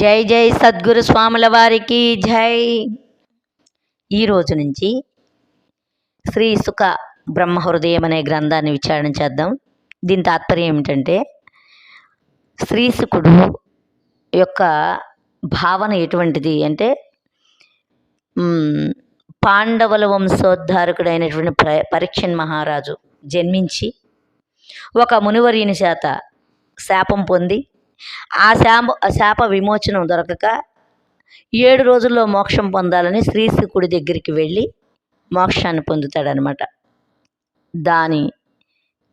జై జై సద్గురు స్వాముల వారికి జై. ఈ రోజు నుంచి శ్రీ సుఖ బ్రహ్మ హృదయం అనే గ్రంథాన్ని విచారణ చేద్దాం. దీని తాత్పర్యం ఏమిటంటే శ్రీసుకుడు యొక్క భావన ఎటువంటిది అంటే పాండవుల వంశోద్ధారకుడైనటువంటి ప్ర పరీక్షన్ మహారాజు జన్మించి ఒక మునివర్యుని చేత శాపం పొంది ఆ శాప శాప విమోచనం దొరకక ఏడు రోజుల్లో మోక్షం పొందాలని శ్రీశుకుడి దగ్గరికి వెళ్ళి మోక్షాన్ని పొందుతాడనమాట. దాని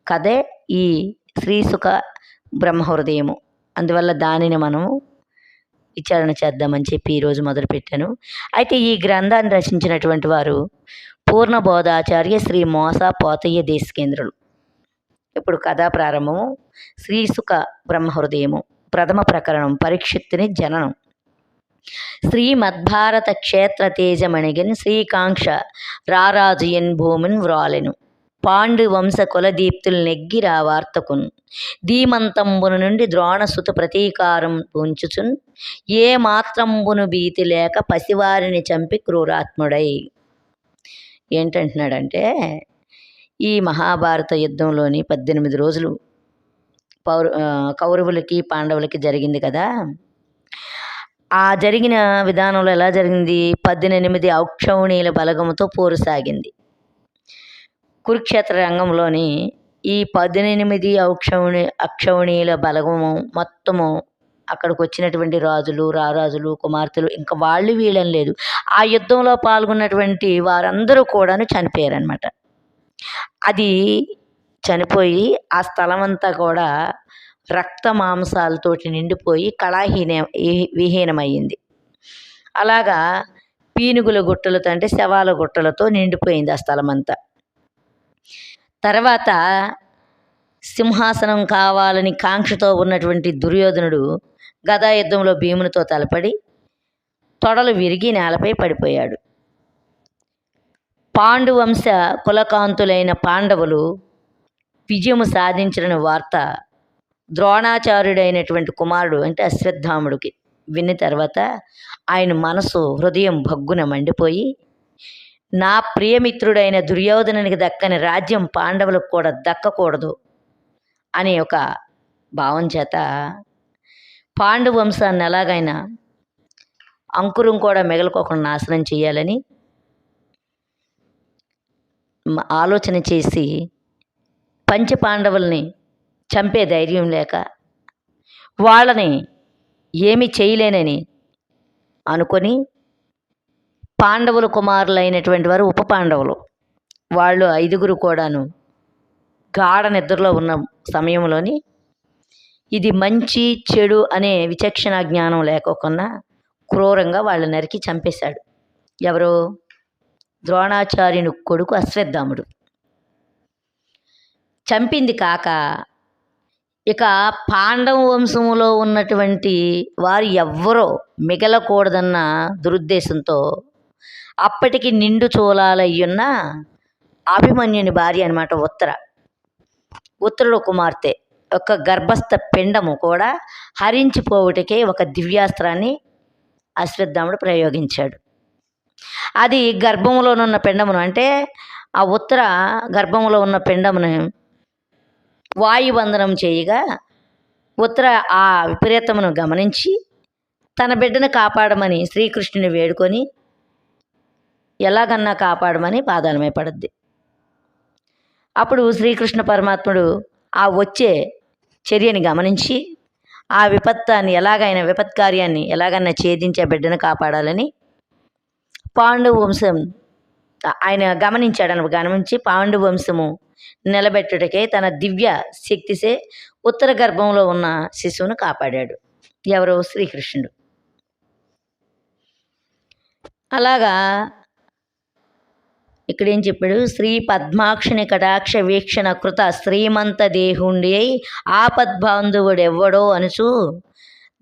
కథే ఈ శ్రీసుఖ బ్రహ్మహృదయము. అందువల్ల దానిని మనము విచారణ చేద్దామని చెప్పి ఈరోజు మొదలుపెట్టాను. అయితే ఈ గ్రంథాన్ని రచించినటువంటి వారు పూర్ణబోధాచార్య శ్రీ మోస పోతయ్య దేశకేంద్రులు. ఇప్పుడు కథా ప్రారంభము శ్రీసుఖ బ్రహ్మహృదయము. ప్రథమ ప్రకరణం పరీక్షిత్తుని జననం. శ్రీమద్భారత క్షేత్ర తేజమణిగిన్ శ్రీకాంక్ష రారాజుయన్ భూమిన్ వ్రాలెను. పాండు వంశ కులదీప్తులు నెగ్గి రావార్తకున్ ధీమంతంబును నుండి ద్రోణసుత ప్రతీకారం ఉంచుచున్ ఏ మాత్రంబును భీతి లేక పసివారిని చంపి క్రూరాత్ముడై. ఏంటంటున్నాడంటే ఈ మహాభారత యుద్ధంలోని పద్దెనిమిది రోజులు పౌరు కౌరవులకి పాండవులకి జరిగింది కదా? ఆ జరిగిన విధానంలో ఎలా జరిగింది? పద్దెనిమిది ఔక్షౌణీల బలగముతో పోరు సాగింది కురుక్షేత్ర రంగంలోని ఈ పద్దెనిమిది ఔక్షౌణి అక్షౌణీల బలగము మొత్తము అక్కడికి వచ్చినటువంటి రాజులు రారాజులు కుమార్తెలు ఇంకా వాళ్ళు వీళ్ళని లేదు. ఆ యుద్ధంలో పాల్గొన్నటువంటి వారందరూ కూడాను చనిపోయారనమాట అది చనిపోయి ఆ స్థలం అంతా కూడా రక్త మాంసాలతోటి నిండిపోయి కళాహీన విహీనమైంది అలాగా పీనుగుల గుట్టలతో అంటే శవాల గుట్టలతో నిండిపోయింది ఆ స్థలం అంతా తర్వాత సింహాసనం కావాలని కాంక్షతో ఉన్నటువంటి దుర్యోధనుడు గదా యుద్ధంలో భీమునితో తలపడి తొడలు విరిగి నేలపై పడిపోయాడు. పాండువంశ కులకాంతులైన పాండవులు విజయము సాధించిన వార్త ద్రోణాచార్యుడైనటువంటి కుమారుడు అంటే అశ్వత్థాముడికి విన్న తర్వాత ఆయన మనసు హృదయం భగ్గున మండిపోయి నా ప్రియమిత్రుడైన దుర్యోధనునికి దక్కని రాజ్యం పాండవులకు కూడా దక్కకూడదు అనే ఒక భావం చేత పాండు వంశాన్ని ఎలాగైనా అంకురం కూడా మిగలకోకుండా నాశనం చేయాలని ఆలోచన చేసి పంచపాండవుల్ని చంపే ధైర్యం లేక వాళ్ళని ఏమి చేయలేనని అనుకొని పాండవుల కుమారులైనటువంటి వారు ఉప పాండవులు వాళ్ళు ఐదుగురు కూడాను గాఢ నిద్రలో ఉన్న సమయంలోని ఇది మంచి చెడు అనే విచక్షణ జ్ఞానం లేకోకుండా క్రూరంగా వాళ్ళు నరికి చంపేశాడు. ఎవరు? ద్రోణాచార్యుని కొడుకు అశ్వత్థాముడు. చంపింది కాక ఇక పాండవ వంశములో ఉన్నటువంటి వారు ఎవ్వరో మిగలకూడదన్న దురుద్దేశంతో అప్పటికి నిండు చూలాలయ్యున్న అభిమన్యుని భార్య అనమాట ఉత్తర. ఉత్తరుడు కుమార్తె ఒక గర్భస్థ పిండము కూడా హరించిపోవుటకే ఒక దివ్యాస్త్రాన్ని అశ్వత్థాముడు ప్రయోగించాడు. అది గర్భంలోనున్న పిండమును అంటే ఆ ఉత్తర గర్భంలో ఉన్న పిండమును వాయుబంధనం చేయగా ఉత్తర ఆ విపరీతమును గమనించి తన బిడ్డను కాపాడమని శ్రీకృష్ణుని వేడుకొని ఎలాగన్నా కాపాడమని పాదాలమే పడుద్ది. అప్పుడు శ్రీకృష్ణ పరమాత్ముడు ఆ వచ్చే చర్యని గమనించి ఆ విపత్తాన్ని ఎలాగైనా విపత్కార్యాన్ని ఎలాగైనా ఛేదించే బిడ్డను కాపాడాలని పాండు వంశం ఆయన గమనించాడని గమనించి పాండు వంశము నిలబెట్టుటకే తన దివ్య శక్తిసే ఉత్తర గర్భంలో ఉన్న శిశువును కాపాడాడు. ఎవరో శ్రీకృష్ణుడు. అలాగా ఇక్కడ ఏం చెప్పాడు? శ్రీ పద్మాక్షిని కటాక్ష వీక్షణ కృత శ్రీమంత దేహుండి అయి ఆపద్బాంధవుడెవ్వడో అనుచు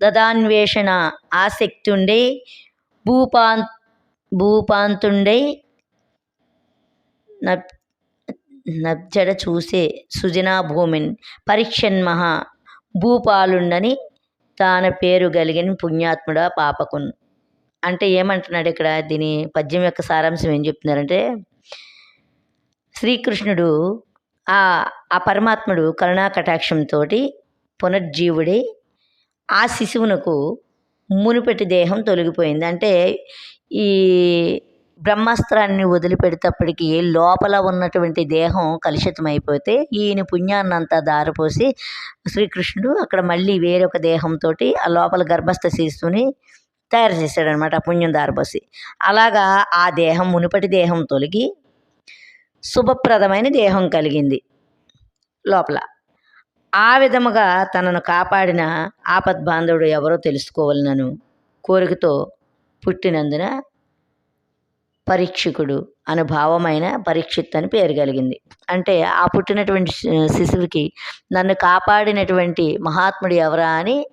దదాన్వేషణ ఆసక్తుండే భూపాన్ భూపాంతుండై నబ్ నబ్జడ చూసే సుజనా భూమిన్ పరీక్షన్మహ భూపాలుండని తాన పేరు గలిగిన పుణ్యాత్ముడా పాపకున్. అంటే ఏమంటున్నాడు ఇక్కడ దీని పద్యం యొక్క సారాంశం ఏం చెప్తున్నారంటే శ్రీకృష్ణుడు ఆ ఆ పరమాత్ముడు కరుణా కటాక్షంతో పునర్జీవుడై ఆ శిశువునకు మునుపెట్టి దేహం తొలగిపోయింది. అంటే ఈ బ్రహ్మాస్త్రాన్ని వదిలిపెడేటప్పటికీ లోపల ఉన్నటువంటి దేహం కలుషితమైపోతే ఈయన పుణ్యాన్నంతా దారిపోసి శ్రీకృష్ణుడు అక్కడ మళ్ళీ వేరొక దేహంతో ఆ లోపల గర్భస్థ శిశువుని తయారు చేశాడనమాట ఆ పుణ్యం దారపోసి. అలాగా ఆ దేహం మునుపటి దేహం తొలగి శుభప్రదమైన దేహం కలిగింది లోపల. ఆ విధముగా తనను కాపాడిన ఆపద్బాంధవుడు ఎవరో తెలుసుకోవాలనను కోరికతో పుట్టినందున పరీక్షకుడు అనుభావమైన పరీక్షిత్ అని పేరు కలిగింది. అంటే ఆ పుట్టినటువంటి శిశువుకి నన్ను కాపాడినటువంటి మహాత్ముడు ఎవరా అని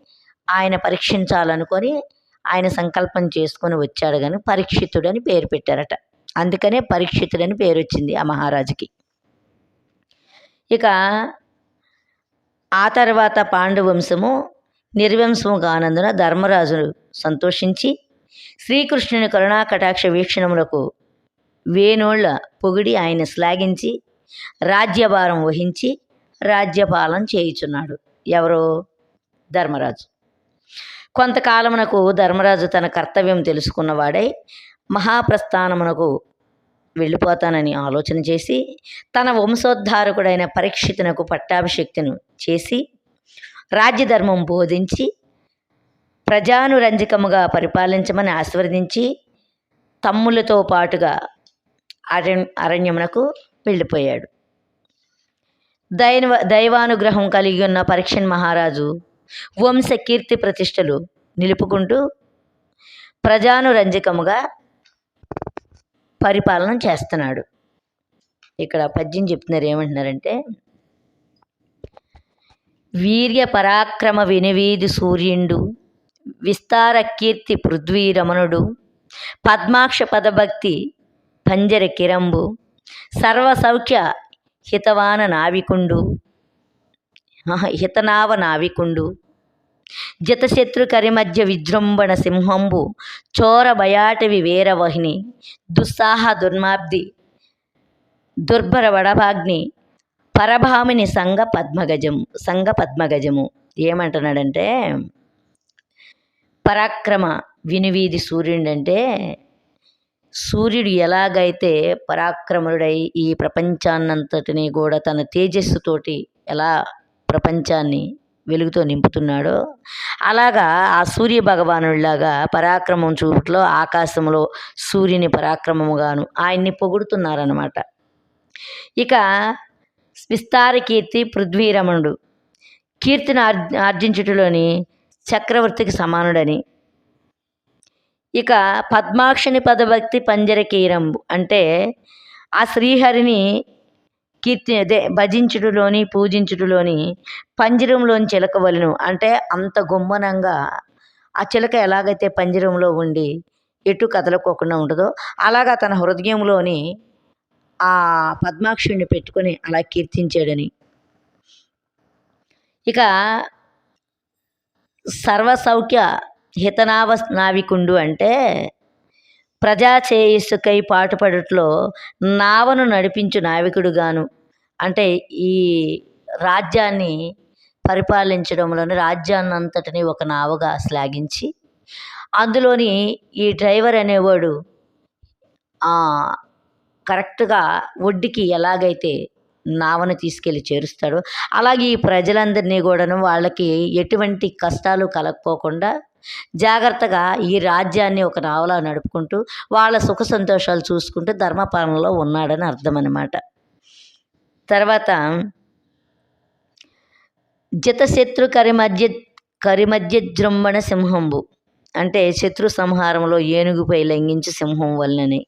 ఆయన పరీక్షించాలనుకొని ఆయన సంకల్పం చేసుకొని వచ్చాడు కానీ పరీక్షితుడు అని పేరు పెట్టారట. అందుకనే పరీక్షితుడని పేరు వచ్చింది ఆ మహారాజుకి. ఇక ఆ తర్వాత పాండువంశము నిర్వంశము కానందున ధర్మరాజు సంతోషించి శ్రీకృష్ణుని కరుణా కటాక్ష వీక్షణములకు వేణోళ్ళ పొగిడి ఆయన శ్లాఘించి రాజ్యభారం వహించి రాజ్యపాలన చేయుచున్నాడు. ఎవరో? ధర్మరాజు. కొంతకాలమునకు ధర్మరాజు తన కర్తవ్యం తెలుసుకున్నవాడై మహాప్రస్థానమునకు వెళ్ళిపోతానని ఆలోచన చేసి తన వంశోద్ధారకుడైన పరీక్షితునకు పట్టాభిషక్తిను చేసి రాజ్యధర్మం బోధించి ప్రజానురంజకముగా పరిపాలించమని ఆశీర్వదించి తమ్ములతో పాటుగా అరణ్ అరణ్యమునకు వెళ్ళిపోయాడు. దైవ దైవానుగ్రహం కలిగి ఉన్న పరీక్షన్ మహారాజు వంశ కీర్తి ప్రతిష్టలు నిలుపుకుంటూ ప్రజానురంజకముగా పరిపాలన చేస్తున్నాడు. ఇక్కడ పద్యం చెప్తున్నారు ఏమంటున్నారంటే వీర్య పరాక్రమ వినివీధి సూర్యుండు విస్తార కీర్తి పృథ్వీరమణుడు పద్మాక్ష పదభక్తి పంజర కిరంబు సర్వసౌఖ్య హితవాన నావికుండు హితనావ నావికుండు జతశత్రు కరిమధ్య విజృంభణ సింహంబు చోర బయాటవి వీరవహిని దుస్సాహ దుర్మాబ్ది దుర్భర వడభాగ్ని పరభామిని సంగ పద్మగజము సంగ పద్మగజము. ఏమంటున్నాడంటే పరాక్రమ వినివీధి సూర్యుడు అంటే సూర్యుడు ఎలాగైతే పరాక్రముడై ఈ ప్రపంచాన్నంతటిని కూడా తన తేజస్సుతోటి ఎలా ప్రపంచాన్ని వెలుగుతో నింపుతున్నాడో అలాగా ఆ సూర్య భగవానుడిలాగా పరాక్రమం చూపుట్లో ఆకాశంలో సూర్యుని పరాక్రమముగాను ఆయన్ని పొగుడుతున్నారన్నమాట. ఇక విస్తార కీర్తి పృథ్వీరమణుడు కీర్తిని ఆర్ ఆర్జించుటలోని చక్రవర్తికి సమానుడని. ఇక పద్మాక్షిని పదభక్తి పంజర కీరంబు అంటే ఆ శ్రీహరిని కీర్తి అదే భజించుడులోని పూజించుడులోని పంజరంలోని చిలకవలను అంటే అంత గుమ్మనంగా ఆ చిలక ఎలాగైతే పంజరంలో ఉండి ఎటు కదలకోకుండా ఉంటుందో అలాగా తన హృదయంలోని ఆ పద్మాక్షుడిని పెట్టుకొని అలా కీర్తించాడని. ఇక సర్వసౌఖ్య హితనావ నావికుండు అంటే ప్రజా శ్రేయస్సుకై పాటుపడుట్లో నావను నడిపించు నావికుడుగాను. అంటే ఈ రాజ్యాన్ని పరిపాలించడంలోని రాజ్యాన్నంతటిని ఒక నావగా శ్లాఘించి అందులోని ఈ డ్రైవర్ అనేవాడు కరెక్ట్గా ఒడ్డుకి ఎలాగైతే నావను తీసుకెళ్ళి చేరుస్తాడు. అలాగే ఈ ప్రజలందరినీ కూడాను వాళ్ళకి ఎటువంటి కష్టాలు కలగకోకుండా జాగ్రత్తగా ఈ రాజ్యాన్ని ఒక నావలా నడుపుకుంటూ వాళ్ళ సుఖ సంతోషాలు చూసుకుంటూ ధర్మపాలనలో ఉన్నాడని అర్థం అనమాట తర్వాత జితశత్రు కరిమధ్య కరిమధ్య జృంభణ సింహంబు. అంటే శత్రు సంహారంలో ఏనుగుపై లంఘించి సింహం వల్లనే.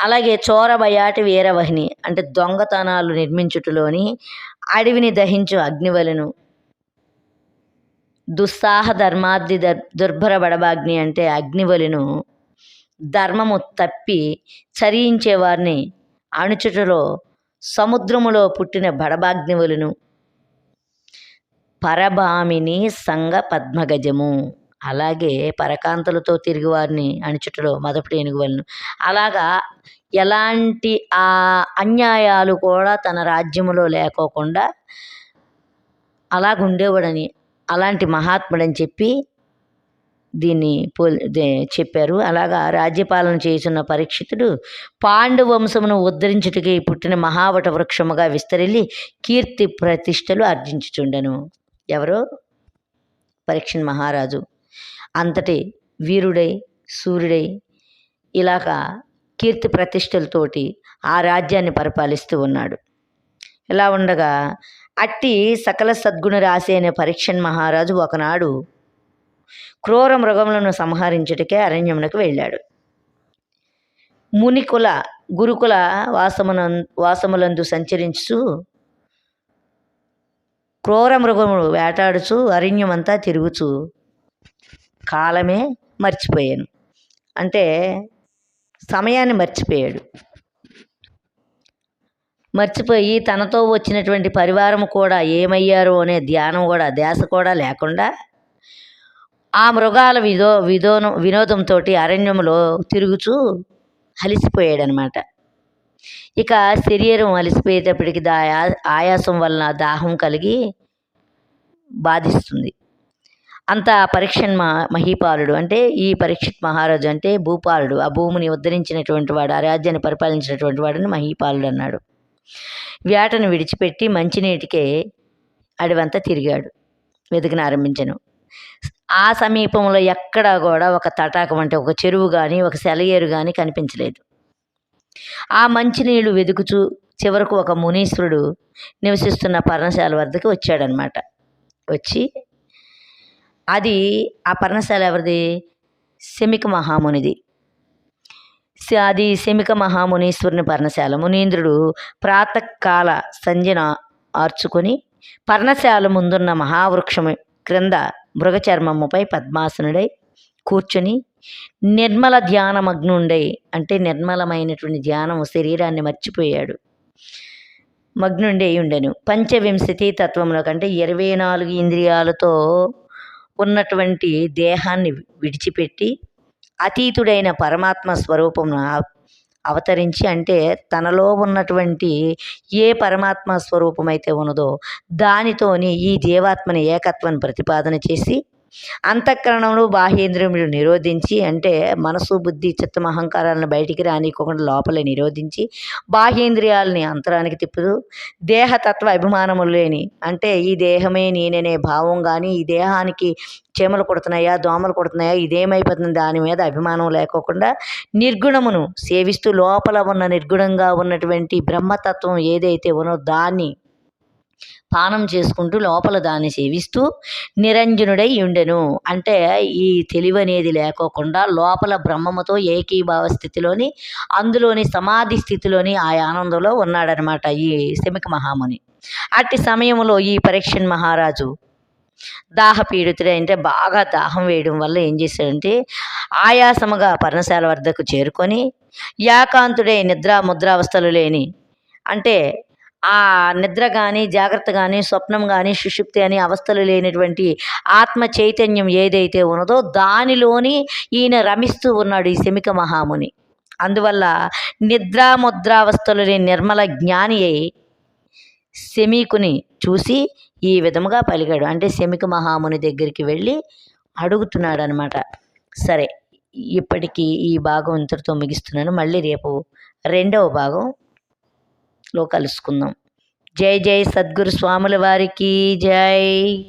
అలాగే చోర బయాటి వీరవహిని అంటే దొంగతనాలు నిర్మించుటలోని అడవిని దహించు అగ్నివలను. దుస్సాహ ధర్మాద్ది దర్ దుర్భర బడబాగ్ని అంటే అగ్నివలను. ధర్మము తప్పి చరించే వారిని అణుచుటలో సముద్రములో పుట్టిన బడబాగ్నివలను పరభామిని సంగ పద్మగజము. అలాగే పరకాంతలతో తిరిగి వారిని అణిచుటలో మొదటి ఏనుగు అలాగా ఎలాంటి ఆ అన్యాయాలు కూడా తన రాజ్యములో లేకోకుండా అలాగుండేవాడని అలాంటి మహాత్ముడని చెప్పి దీన్ని పో దే- చెప్పారు. అలాగా రాజ్యపాలన చేస్తున్న పరీక్షితుడు పాండు వంశమును ఉద్ధరించుటకి పుట్టిన మహావట వృక్షముగా విస్తరిల్లి కీర్తి ప్రతిష్టలు ఆర్జించుచుండెను ఎవరో? పరీక్ష మహారాజు. అంతటి వీరుడై సూర్యుడై ఇలాగ కీర్తి ప్రతిష్టలతోటి ఆ రాజ్యాన్ని పరిపాలిస్తూ ఉన్నాడు. ఇలా ఉండగా అట్టి సకల సద్గుణ రాశి అనే పరీక్షన్ మహారాజు ఒకనాడు క్రూర మృగములను సంహరించుటకే అరణ్యమునకు వెళ్ళాడు. మునికుల గురుకుల వాసమున వాసములందు సంచరించు క్రూర మృగములు వేటాడుచు అరణ్యమంతా తిరుగుచు కాలమే మర్చిపోయాను. అంటే సమయాన్ని మర్చిపోయాడు. మర్చిపోయి తనతో వచ్చినటువంటి పరివారం కూడా ఏమయ్యారు అనే ధ్యానం కూడా ధ్యాస కూడా లేకుండా ఆ మృగాల విదో విదోనం వినోదంతో అరణ్యంలో తిరుగుచూ అలిసిపోయాడనమాట. ఇక శరీరం అలిసిపోయేటప్పటికి దా ఆయాసం వలన దాహం కలిగి బాధిస్తుంది. అంత పరీక్ష మహీపాలుడు. అంటే ఈ పరీక్షిత్ మహారాజు అంటే భూపాలుడు. ఆ భూమిని ఉద్ధరించినటువంటి వాడు ఆ రాజ్యాన్ని పరిపాలించినటువంటి వాడిని మహీపాలుడు అన్నాడు. వేటను విడిచిపెట్టి మంచినీటికే అడవంతా తిరిగాడు. వెతికిన ఆరంభించను. ఆ సమీపంలో ఎక్కడా కూడా ఒక తటాకం అంటే ఒక చెరువు కానీ ఒక సెలయేరు కానీ కనిపించలేదు. ఆ మంచినీళ్ళు వెతుకుచూ చివరకు ఒక మునీశ్వరుడు నివసిస్తున్న పర్ణశాల వద్దకు వచ్చాడనమాట వచ్చి అది ఆ పర్ణశాల ఎవరిది? శమిక మహామునిది. అది శమిక మహామునీశ్వరుని పర్ణశాల. మునీంద్రుడు ప్రాతకాల సంజన ఆర్చుకొని పర్ణశాల ముందున్న మహావృక్షము క్రింద మృగచర్మముపై పద్మాసనుడై కూర్చొని నిర్మల ధ్యానమగ్నుండై అంటే నిర్మలమైనటువంటి ధ్యానము శరీరాన్ని మర్చిపోయాడు. మగ్నుండే ఉండెను. పంచవింశతి తత్వంలో కంటే ఇరవై నాలుగు ఇంద్రియాలతో ఉన్నటువంటి దేహాన్ని విడిచిపెట్టి అతీతుడైన పరమాత్మ స్వరూపమును అవతరించి అంటే తనలో ఉన్నటువంటి ఏ పరమాత్మ స్వరూపమైతే ఉన్నదో దానితోని ఈ జీవాత్మని ఏకత్వాన్ని ప్రతిపాదన చేసి అంతఃకరణంలో బాహ్యేంద్రియములు నిరోధించి అంటే మనసు బుద్ధి చిత్తం అహంకారాలను బయటికి రానికోకుండా లోపలే నిరోధించి బాహ్యేంద్రియాలని అంతరానికి తిప్పుతూ దేహతత్వ అభిమానములు లేని అంటే ఈ దేహమే నేననే భావం కానీ ఈ దేహానికి చీమలు కొడుతున్నాయా దోమలు కొడుతున్నాయా ఇదేమైపోతుంది దాని మీద అభిమానం లేకోకుండా నిర్గుణమును సేవిస్తూ లోపల ఉన్న నిర్గుణంగా ఉన్నటువంటి బ్రహ్మతత్వం ఏదైతే ఉన్నో దాన్ని పానం చేసుకుంటూ లోపల దాన్ని సేవిస్తూ నిరంజనుడై ఉండెను. అంటే ఈ తెలివి అనేది లేకోకుండా లోపల బ్రహ్మముతో ఏకీభావ స్థితిలోని అందులోని సమాధి స్థితిలోని ఆ ఆనందంలో ఉన్నాడనమాట ఈ శమిక మహాముని. అట్టి సమయంలో ఈ పరీక్షన్ మహారాజు దాహపీడితుడే అంటే బాగా దాహం వేయడం వల్ల ఏం చేశాడంటే ఆయాసముగా పర్ణశాల వద్దకు చేరుకొని యాకాంతుడై నిద్రా ముద్రావస్థలు లేని అంటే ఆ నిద్ర కానీ జాగ్రత్త కానీ స్వప్నం కానీ సుషుప్తి అని అవస్థలు లేనటువంటి ఆత్మ చైతన్యం ఏదైతే ఉన్నదో దానిలోని ఈయన రమిస్తూ ఉన్నాడు ఈ శమిక మహాముని. అందువల్ల నిద్రాముద్రావస్థలు లేని నిర్మల జ్ఞాని అయి శమీకుని చూసి ఈ విధముగా పలికాడు. అంటే శమిక మహాముని దగ్గరికి వెళ్ళి అడుగుతున్నాడు అనమాట సరే ఇప్పటికీ ఈ భాగం ఇంతటితో ముగిస్తున్నాను. మళ్ళీ రేపు రెండవ భాగం లో కలుసుకుందాం. జై జై సద్గురు స్వాముల వారికి. జై.